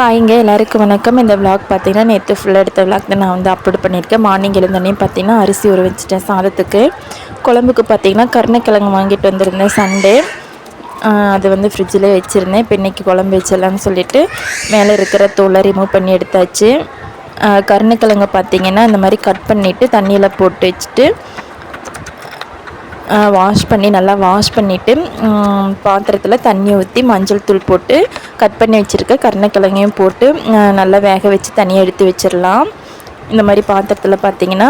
ஹாய்ங்க எல்லாருக்கும் வணக்கம். இந்த விளாக் பார்த்தீங்கன்னா நேற்று ஃபுல்லாக எடுத்த விளாக் தான் நான் வந்து அப்லோட் பண்ணியிருக்கேன். மார்னிங் எழுந்தோடனே பார்த்தீங்கன்னா அரிசி ஊற வச்சுட்டேன் சாதத்துக்கு. குழம்புக்கு பார்த்தீங்கன்னா கருணக்கிழங்கு வாங்கிட்டு வந்திருந்தேன் சண்டே அது வந்து ஃப்ரிட்ஜில் வச்சுருந்தேன். இப்போ இன்றைக்கி குழம்பு வச்சிடலான்னு சொல்லிட்டு மேலே இருக்கிற தோலை ரிமூவ் பண்ணி எடுத்தாச்சு. கருணக்கிழங்கு பார்த்தீங்கன்னா இந்த மாதிரி கட் பண்ணிவிட்டு தண்ணியில் போட்டு வச்சுட்டு வாஷ் பண்ணி நல்லா வாஷ் பண்ணிவிட்டு பாத்திரத்தில் தண்ணி ஊற்றி மஞ்சள் தூள் போட்டு கட் பண்ணி வச்சுருக்க கருணக்கிழங்கையும் போட்டு நல்லா வேக வச்சு தனியாக எடுத்து வச்சிடலாம். இந்த மாதிரி பாத்திரத்தில் பார்த்தீங்கன்னா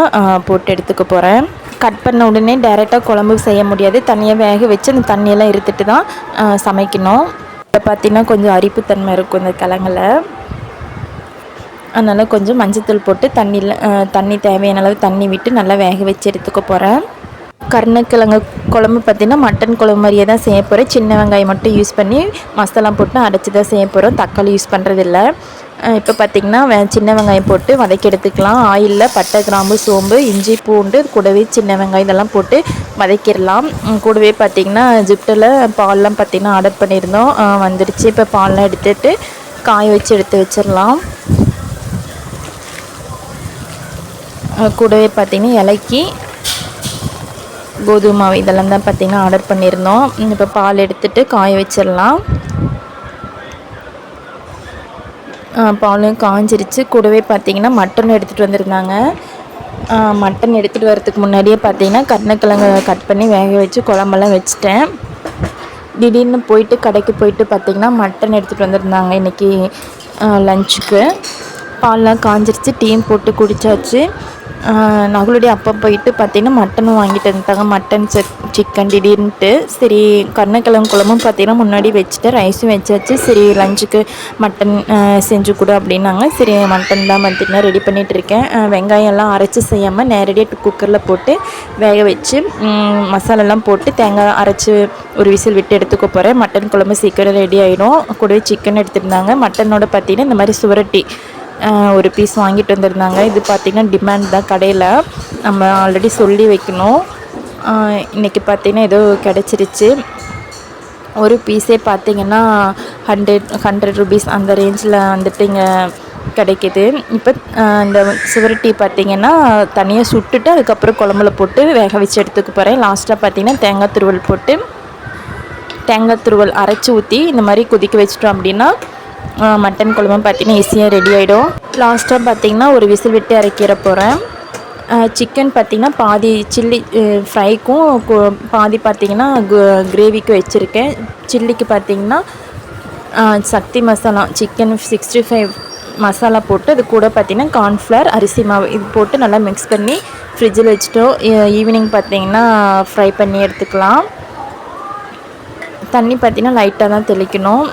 போட்டு எடுத்துக்க போகிறேன் கட் பண்ண உடனே டைரெக்டாக குழம்பு செய்ய முடியாது. தனியாக வேக வச்சு அந்த தண்ணியெல்லாம் எடுத்துட்டு தான் சமைக்கணும். இப்போ பார்த்தீங்கன்னா கொஞ்சம் அரிப்புத்தன்மை இருக்கும் இந்த கிழங்குல. அதனால் கொஞ்சம் மஞ்சத்தூள் போட்டு தண்ணியில் தண்ணி தேவையான அளவு தண்ணி விட்டு நல்லா வேக வச்சு எடுத்துக்க போகிறேன் கருணக்கிழங்கு குழம்பு பார்த்திங்கன்னா மட்டன் குழம்பு மாதிரியே தான் செய்ய போகிறேன் சின்ன வெங்காயம் மட்டும் யூஸ் பண்ணி மசாலா போட்டு அடைச்சி தான் செய்ய போகிறோம் தக்காளி யூஸ் பண்ணுறதில்ல இப்போ பார்த்திங்கன்னா சின்ன வெங்காயம் போட்டு வதக்கி எடுத்துக்கலாம். ஆயிலில் பட்டை கிராம்பு சோம்பு இஞ்சி பூண்டு கூடவே சின்ன வெங்காயம் இதெல்லாம் போட்டு வதக்கிடலாம். கூடவே பார்த்திங்கன்னா ஜிப்டில் பால்லாம் பார்த்திங்கன்னா ஆர்டர் பண்ணியிருந்தோம். வந்துடுச்சு இப்போ பால்லாம் எடுத்துட்டு காய வச்சு எடுத்து வச்சிடலாம். கூடவே பார்த்திங்கன்னா இலக்கி கோதுமை மாவு இதெல்லாம் தான் பார்த்திங்கன்னா ஆர்டர் பண்ணியிருந்தோம். இப்போ பால் எடுத்துகிட்டு காய வச்சிடலாம். பாலும் காஞ்சிருச்சு. கூடவே பார்த்திங்கன்னா மட்டன் எடுத்துகிட்டு வந்திருந்தாங்க. மட்டன் எடுத்துகிட்டு வரதுக்கு முன்னாடியே பார்த்திங்கன்னா கருணக்கிழங்கு கட் பண்ணி வேக வச்சு குழம்பெல்லாம் வச்சுட்டேன். திடீர்னு போயிட்டு கடைக்கு போயிட்டு பார்த்திங்கன்னா மட்டன் எடுத்துகிட்டு வந்திருந்தாங்க இன்றைக்கி லஞ்சுக்கு பால்லாம் காஞ்சிருச்சு. டீம் போட்டு குடித்தாச்சு நகுலுடைய அப்பா போயிட்டு பார்த்தீங்கன்னா மட்டனும் வாங்கிட்டு வந்துட்டாங்க மட்டன் செட் சிக்கன் திடீர்னுட்டு. சரி கருணக்கிழங்கு குழம்பும் பார்த்தீங்கன்னா முன்னாடி வச்சுட்டு ரைஸும் வச்சாச்சு. சரி லஞ்சுக்கு மட்டன் செஞ்சு கொடு அப்படின்னாங்க. சரி மட்டன் தான் பார்த்தீங்கன்னா ரெடி பண்ணிகிட்டு இருக்கேன். வெங்காயம் எல்லாம் அரைச்சி செய்யாமல் நேரடியாக குக்கரில் போட்டு வேக வச்சு மசாலாலாம் போட்டு தேங்காய் அரைச்சி ஒரு விசில் விட்டு எடுத்துக்க போகிறேன் மட்டன் குழம்பு சீக்கிரம் ரெடி ஆகிடும் கூடவே சிக்கன் எடுத்திருந்தாங்க. மட்டனோட பார்த்தீங்கன்னா இந்த மாதிரி சுவரட்டி. ஒரு பீஸ் வாங்கிட்டு வந்திருந்தாங்க. இது பார்த்திங்கன்னா டிமாண்ட் தான். கடையில் நம்ம ஆல்ரெடி சொல்லி வைக்கணும். இன்றைக்கி பார்த்திங்கன்னா ஏதோ கிடச்சிருச்சு. ஒரு பீஸே பார்த்தீங்கன்னா ஹண்ட்ரட் ஹண்ட்ரட் ருபீஸ் அந்த ரேஞ்சில் வந்துட்டு இங்கே கிடைக்கிது. இப்போ இந்த சுவரட்டி பார்த்திங்கன்னா தனியாக சுட்டுட்டு அதுக்கப்புறம் குழம்புல போட்டு வேக வச்சு எடுத்துக்க போகிறேன் லாஸ்ட்டாக பார்த்திங்கன்னா தேங்காய் துருவல் போட்டு தேங்காய் துருவல் அரைச்சி ஊற்றி இந்த மாதிரி கொதிக்க வச்சிட்டோம் அப்படின்னா மட்டன் குழம்பு பார்த்தீங்கன்னா ஈஸியாக ரெடி ஆகிடும் லாஸ்ட்டாக பார்த்திங்கன்னா ஒரு விசில் விட்டு இறக்கிற போகிறேன் சிக்கன் பார்த்திங்கன்னா பாதி சில்லி ஃப்ரைக்கும் பாதி பார்த்திங்கன்னா கிரேவிக்கும் வச்சுருக்கேன். சில்லிக்கு பார்த்திங்கன்னா Sakthi masala chicken sixty five masala போட்டு அது கூட பார்த்திங்கன்னா கார்ன்ஃப்ளவர் அரிசி மாவு இது போட்டு நல்லா மிக்ஸ் பண்ணி ஃப்ரிட்ஜில் வச்சுட்டோம் ஈவினிங் பார்த்திங்கன்னா ஃப்ரை பண்ணி எடுத்துக்கலாம். தண்ணி பார்த்திங்கன்னா லைட்டாக தான் தெளிக்கணும்.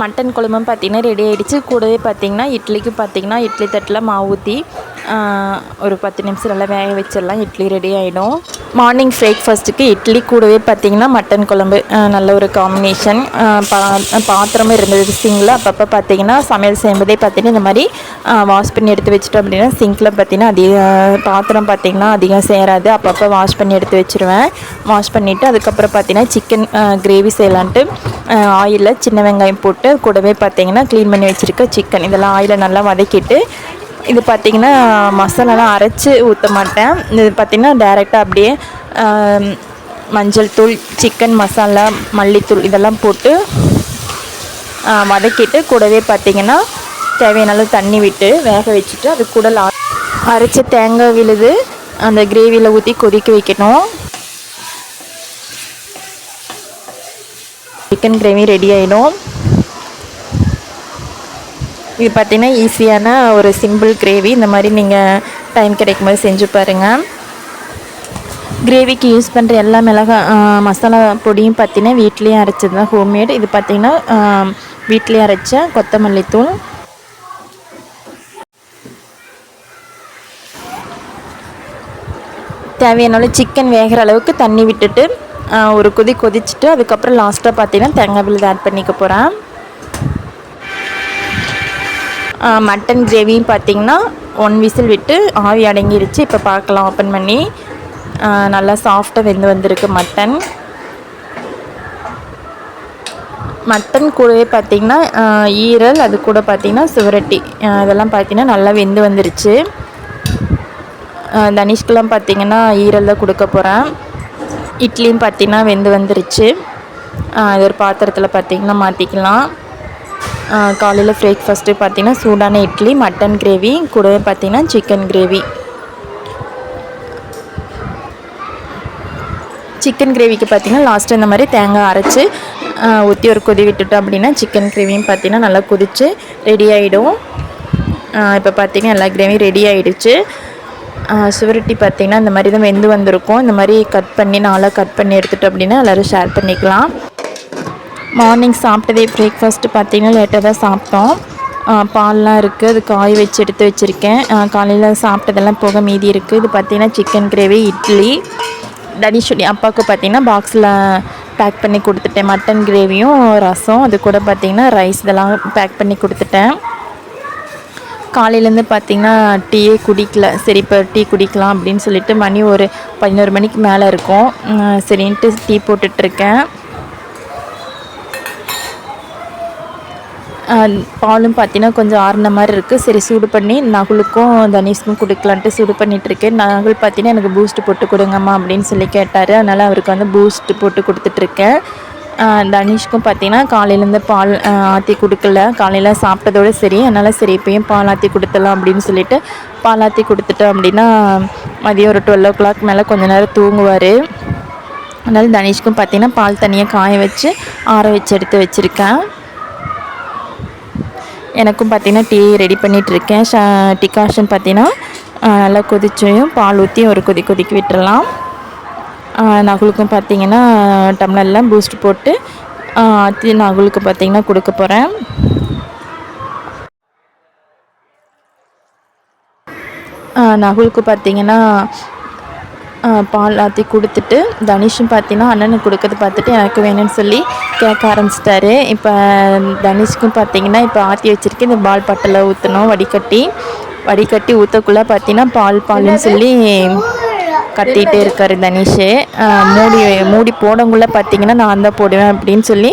மட்டன் குழம்பும் பார்த்திங்கன்னா ரெடி ஆகிடுச்சு கூடவே பார்த்திங்கன்னா இட்லிக்கு பார்த்திங்கன்னா இட்லி தட்டில் மாவு ஊற்றி ஒரு பத்து நிமிஷம் நல்லா வேக வச்சிடலாம். இட்லி ரெடி ஆகிடும் மார்னிங் பிரேக்ஃபாஸ்ட்டுக்கு இட்லி கூடவே பார்த்திங்கன்னா மட்டன் குழம்பு நல்ல ஒரு காம்பினேஷன் பா பாத்திரமும் இருந்தது. சிங்கில் அப்பப்போ பார்த்திங்கன்னா சமையல் செய்யும்போதே பார்த்திங்கன்னா இந்த மாதிரி வாஷ் பண்ணி எடுத்து வச்சிட்டோம் அப்படின்னா சிங்கில் பார்த்திங்கன்னா அதிக பாத்திரம் பார்த்திங்கன்னா அதிகம் சேராது. அப்பப்போ வாஷ் பண்ணி எடுத்து வச்சுருவேன். வாஷ் பண்ணிவிட்டு அதுக்கப்புறம் பார்த்திங்கன்னா சிக்கன் கிரேவி செய்யலான்ட்டு ஆயிலில் சின்ன வெங்காயம் போட்டு கூடவே பார்த்திங்கன்னா க்ளீன் பண்ணி வச்சுருக்க சிக்கன் இதெல்லாம் ஆயிலை நல்லா வதக்கிட்டு இது பார்த்திங்கன்னா மசாலாலாம் அரைச்சி ஊற்ற மாட்டேன். இது பார்த்திங்கன்னா டேரெக்டாக அப்படியே மஞ்சள் தூள் சிக்கன் மசாலா மல்லித்தூள் இதெல்லாம் போட்டு வதக்கிட்டு கூடவே பார்த்திங்கன்னா தேவையான அளவு தண்ணி விட்டு வேக வச்சுட்டு அது கூட லா அரைச்ச தேங்காய் விழுது அந்த கிரேவியில் ஊற்றி கொதிக்க வைக்கணும். சிக்கன் கிரேவி ரெடி ஆகிடும் இது பார்த்தீங்கன்னா ஈஸியான ஒரு சிம்பிள் கிரேவி இந்த மாதிரி நீங்கள் டைம் கிடைக்கும் போது செஞ்சு பாருங்கள் கிரேவிக்கு யூஸ் பண்ணுற எல்லா மிளகா மசாலா பொடியும் பார்த்தீங்கன்னா வீட்லேயே அரைச்சது தான் ஹோம்மேட் இது பார்த்திங்கன்னா வீட்லேயே அரைச்ச கொத்தமல்லி தூள். தேவையான சிக்கன் வேகிற அளவுக்கு தண்ணி விட்டுட்டு ஒரு கொதி கொதிச்சுட்டு அதுக்கப்புறம் லாஸ்ட்டாக பார்த்தீங்கன்னா தேங்காய் விழுது ஆட் பண்ணிக்க போகிறேன் மட்டன் கிரேவியும் பார்த்திங்கன்னா ஒன் விசில் விட்டு ஆவி அடங்கிருச்சு. இப்போ பார்க்கலாம் ஓப்பன் பண்ணி. நல்லா சாஃப்டாக வெந்து வந்திருக்கு மட்டன். மட்டன் கூடவே பார்த்திங்கன்னா ஈரல் அது கூட பார்த்திங்கன்னா சுவரட்டி. இதெல்லாம் பார்த்திங்கன்னா நல்லா வெந்து வந்துருச்சு. தனிஷ்கெலாம் பார்த்திங்கன்னா ஈரல் தான் கொடுக்க போகிறேன் இட்லியும் பார்த்திங்கன்னா வெந்து வந்துருச்சு. இது ஒரு பாத்திரத்தில் பார்த்திங்கன்னா மாற்றிக்கலாம் காலையில் பிரேக்ஃபாஸ்ட்டு பார்த்திங்கன்னா சூடான இட்லி மட்டன் கிரேவி கூடவே பார்த்திங்கன்னா சிக்கன் கிரேவி சிக்கன் கிரேவிக்கு பார்த்திங்கன்னா லாஸ்ட்டு இந்த மாதிரி தேங்காய் அரைச்சி ஊற்றி ஒரு கொதி விட்டுட்டோம் அப்படின்னா சிக்கன் கிரேவியும் பார்த்திங்கன்னா நல்லா கொதித்து ரெடி ஆகிடும் இப்போ பார்த்திங்கன்னா எல்லா கிரேவியும் ரெடி ஆகிடுச்சு சுவரட்டி பார்த்திங்கன்னா இந்த மாதிரி தான் வெந்து வந்திருக்கும். இந்த மாதிரி கட் பண்ணி நாளாக கட் பண்ணி எடுத்துட்டோம் அப்படின்னா எல்லோரும் ஷேர் பண்ணிக்கலாம். மார்னிங் சாப்பிட்டதே பிரேக்ஃபாஸ்ட்டு பார்த்திங்கன்னா லேட்டாக தான் சாப்பிட்டோம். பால்லாம் இருக்குது அது காய் வச்சு எடுத்து வச்சுருக்கேன். காலையில் சாப்பிட்டதெல்லாம் போக மீதி இருக்குது இது பார்த்திங்கன்னா சிக்கன் கிரேவி இட்லி தனிஷுடி அப்பாவுக்கு பார்த்திங்கன்னா பாக்ஸில் பேக் பண்ணி கொடுத்துட்டேன். மட்டன் கிரேவியும் ரசம். அது கூட பார்த்திங்கன்னா ரைஸ் இதெல்லாம் பேக் பண்ணி கொடுத்துட்டேன். காலையிலேருந்து பார்த்திங்கன்னா டீயே குடிக்கல. சரி இப்போ டீ குடிக்கலாம் அப்படின்னு சொல்லிட்டு மணி ஒரு பதினோரு மணிக்கு மேலே இருக்கும். சரின்ட்டு டீ போட்டுட்ருக்கேன் பாலும் பார்த்தீங்கன்னா கொஞ்சம் ஆறின மாதிரி இருக்குது சரி சூடு பண்ணி நகுலுக்கும் தனீஷ்க்கும் கொடுக்கலான்ட்டு சூடு பண்ணிகிட்ருக்கேன் நகுல் பார்த்தீங்கன்னா எனக்கு பூஸ்ட்டு போட்டு கொடுங்கம்மா அப்படின்னு சொல்லி கேட்டார். அதனால் அவருக்கு வந்து பூஸ்ட்டு போட்டு கொடுத்துட்ருக்கேன் தனிஷ்க்கும் பார்த்தீங்கன்னா காலையிலேருந்து பால் ஆற்றி கொடுக்கல. காலையில் சாப்பிட்டதோடு சரி. அதனால் சரி இப்போயும் பால் ஆற்றி கொடுத்துடலாம் அப்படின்னு சொல்லிட்டு பால் ஆற்றி கொடுத்துட்டோம் அப்படின்னா மதியம் ஒரு டுவெல் ஓ கிளாக் மேலே கொஞ்சம் நேரம் தூங்குவார். அதனால் தனிஷ்க்கும் பார்த்தீங்கன்னா பால் தனியாக காய வச்சு ஆற வச்சு எடுத்து வச்சுருக்கேன். எனக்கும் பார்த்திங்கன்னா டீ ரெடி பண்ணிகிட்ருக்கேன். ஷ டிகாஷன் பார்த்தீங்கன்னா நல்லா கொதிச்சையும் பால் ஊற்றி ஒரு கொதி கொதிக்க விட்டுறலாம். நகுலுக்கும் பார்த்திங்கன்னா டம்ளர்லாம் பூஸ்ட் போட்டு ஆற்றி நகுலுக்கு பார்த்திங்கன்னா கொடுக்க போகிறேன் நகுலுக்கு பார்த்திங்கன்னா பால் ஆற்றி கொடுத்துட்டு தனிஷும் பார்த்தீங்கன்னா அண்ணனுக்கு கொடுக்கறது பார்த்துட்டு எனக்கு வேணும்னு சொல்லி கேட்க ஆரம்பிச்சிட்டாரு. இப்போ தனிஷ்க்கும் பார்த்தீங்கன்னா இப்போ ஆற்றி வச்சுருக்கேன் இந்த பால் பட்டில் ஊற்றணும் வடிகட்டி. வடிகட்டி ஊற்றக்குள்ளே பார்த்தீங்கன்னா பால் பால்னு சொல்லி கட்டிகிட்டே இருக்கார் தனிஷு. மூடி மூடி போடங்குள்ளே பார்த்தீங்கன்னா நான் தான் போடுவேன் அப்படின்னு சொல்லி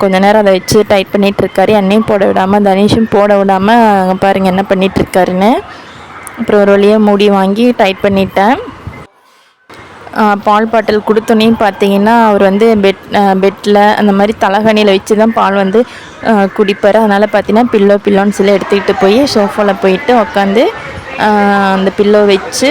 கொஞ்ச நேரம் அதை வச்சு டைட் பண்ணிகிட்ருக்காரு என்னையும் போட விடாமல் தனிஷும் போட விடாமல் பாருங்கள் என்ன பண்ணிகிட்ருக்காருன்னு அப்புறம் ஒரு வழியாக மூடி வாங்கி டைட் பண்ணிட்டேன். பால் பாட்டில் கொடுத்தோன்னே பார்த்தீங்கன்னா அவர் வந்து பெட் பெட்டில் அந்த மாதிரி தலகணியில் வச்சு தான் பால் வந்து குடிப்பார். அதனால் பார்த்தீங்கன்னா பில்லோ பில்லோன்னு சொல்லி எடுத்துக்கிட்டு போய் சோஃபாவில் போயிட்டு உட்காந்து அந்த பில்லோ வச்சு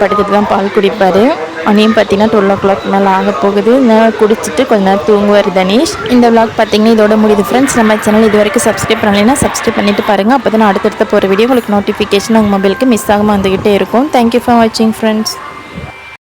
படுத்துட்டு தான் பால் குடிப்பார். அணியும் பார்த்தீங்கன்னா டுவெல் ஓ கிளாக் மேலே ஆக போகுது. குடிச்சிட்டு கொஞ்ச நேரம் தூங்குவார் தனீஷ். இந்த விளாக் பார்த்தீங்கன்னா இதோட முடியுது. ஃப்ரெண்ட்ஸ் நம்ம சேனல் இது வரைக்கும் சப்ஸ்கிரைப் பண்ணலைன்னா சப்ஸ்கிரைப் பண்ணிட்டு பாருங்கள் அப்போ தான் அடுத்தடுத்த போகிற வீடியோ உங்களுக்கு நோட்டிஃபிகேஷன் உங்கள் மொபைலுக்கு மிஸ் ஆகாமல் வந்துக்கிட்டே இருக்கும். தேங்க்யூ ஃபார் வாட்சிங் ஃப்ரெண்ட்ஸ்